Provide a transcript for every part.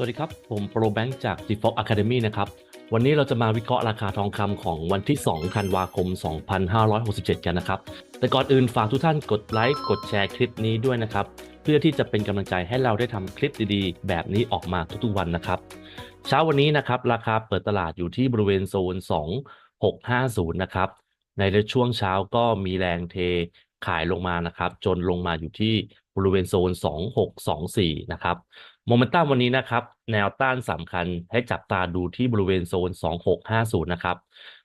สวัสดีครับ ผมโปรแบงค์จาก Default Academy นะครับ วันนี้เราจะมาวิเคราะห์ราคาทองคำของวันที่2ธันวาคม 2567 กันนะครับ แต่ก่อนอื่นฝากทุกท่านกดไลค์กดแชร์คลิปนี้ด้วยนะครับ เพื่อที่จะเป็นกำลังใจให้เราได้ทำคลิปดีๆ แบบนี้ออกมาทุกๆวันนะครับ เช้าวันนี้นะครับราคาเปิดตลาดอยู่ที่บริเวณโซน 2650 นะครับ ในช่วงเช้าก็มีแรงเท ขายลงมานะครับ จนลงมาอยู่ที่บริเวณโซน 2624 นะครับโมเมนตัมวันนี้นะครับ แนวต้านสำคัญให้จับตาดูที่บริเวณโซน 2650 นะครับ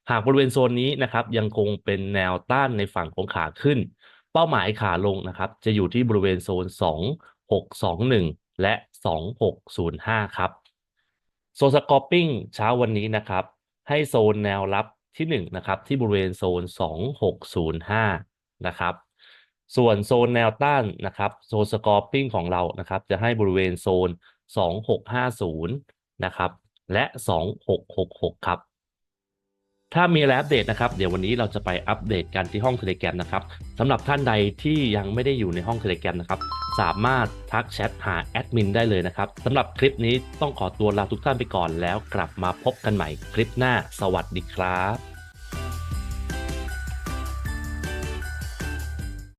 หากบริเวณโซนนี้นะครับยังคงเป็นแนวต้านในฝั่งของขาขึ้น เป้าหมายขาลงนะครับ จะอยู่ที่บริเวณโซน 2621 และ 2605 ครับโซนสกอร์ปิ้งเช้าวันนี้นะครับ ให้โซนแนวรับที่1นะครับที่บริเวณโซน 2605 นะครับ ส่วนโซนแนวต้านนะครับโซนสกอร์ปิ้งของเรานะครับ จะให้บริเวณโซน 2650 นะครับ และ 2666 ครับ ถ้ามีอะไรอัปเดตนะครับ เดี๋ยววันนี้เราจะไปอัปเดตกันที่ห้อง Telegram นะครับสำหรับท่านใดที่ยังไม่ได้อยู่ในห้อง Telegram นะครับ สามารถทักแชทหาแอดมินได้เลยนะครับสำหรับคลิปนี้ต้องขอตัวลาทุกท่านไปก่อนแล้วกลับมาพบกันใหม่คลิปหน้า สวัสดีครับ